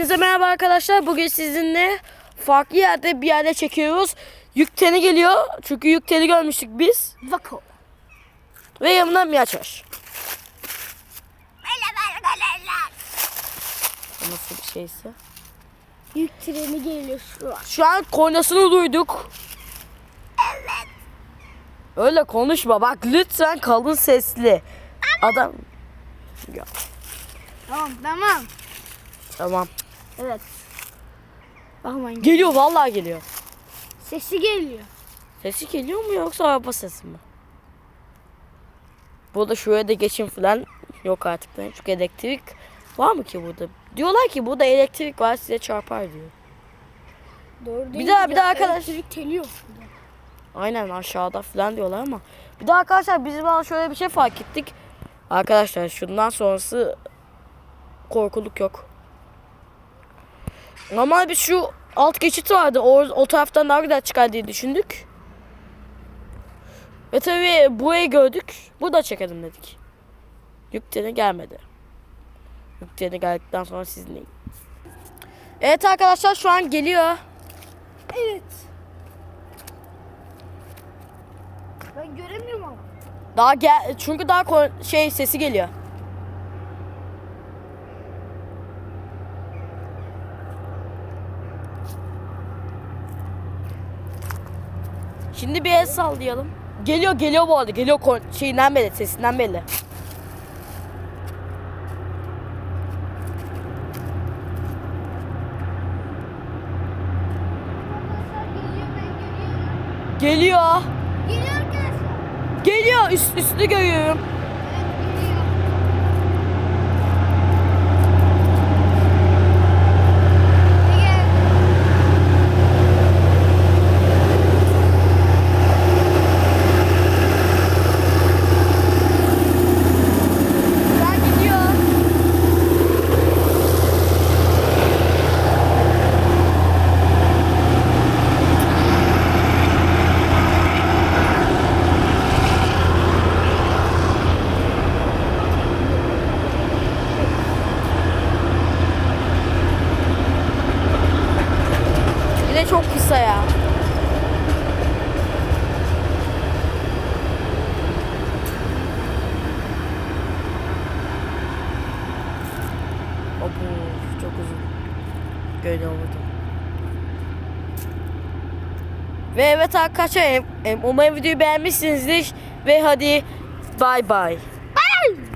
Hepinize merhaba arkadaşlar. Bugün sizinle farklı yerde bir yerde çekiyoruz. Yük teni geliyor. Çünkü yük teni görmüştük biz. Vako. Ve yanımda Miraç var. Nasıl bir şeyse. Yük treni geliyor şu an. Şu an kornasını duyduk. Evet. Öyle konuşma. Bak lütfen kalın sesli. Adam. Ya, Tamam tamam. tamam. Evet. Aman Geliyor vallahi geliyor. sesi geliyor. Sesi geliyor mu yoksa araba sesi mi? Burada şuraya da geçin falan yok artık. lan. Çünkü elektrik var mı ki burada? Diyorlar ki burada elektrik var size çarpar diyor. Doğru Bir daha- bir daha arkadaş- Elektrik teliyor. Aynen aşağıda falan diyorlar ama. Bir de arkadaşlar bizim bana şöyle bir şey fark ettik. Arkadaşlar şundan sonrası korkuluk yok. Normal bir şu alt geçit vardı. O, o taraftan daha güzel çıkar diye düşündük. Ve tabii burayı gördük. Burada çekelim dedik. Yük treni gelmedi. Yük treni geldikten sonra sizinleyim. Evet arkadaşlar şu an geliyor. Evet. Ben göremiyorum ama. Daha gel çünkü daha şey sesi geliyor. Şimdi bir el sallayalım. Geliyor geliyor bu arada. Geliyor şeyinden belli, sesinden belli. Geliyor. Geliyor. Geliyor. Üst, üstü görüyorum. Şu an gidiyor. Yine çok kısa ya. Abu çok uzun. Böyle oldu. Ve evet arkadaşlar umarım videoyu beğenmişsinizdir. Ve hadi bay bay. Bye.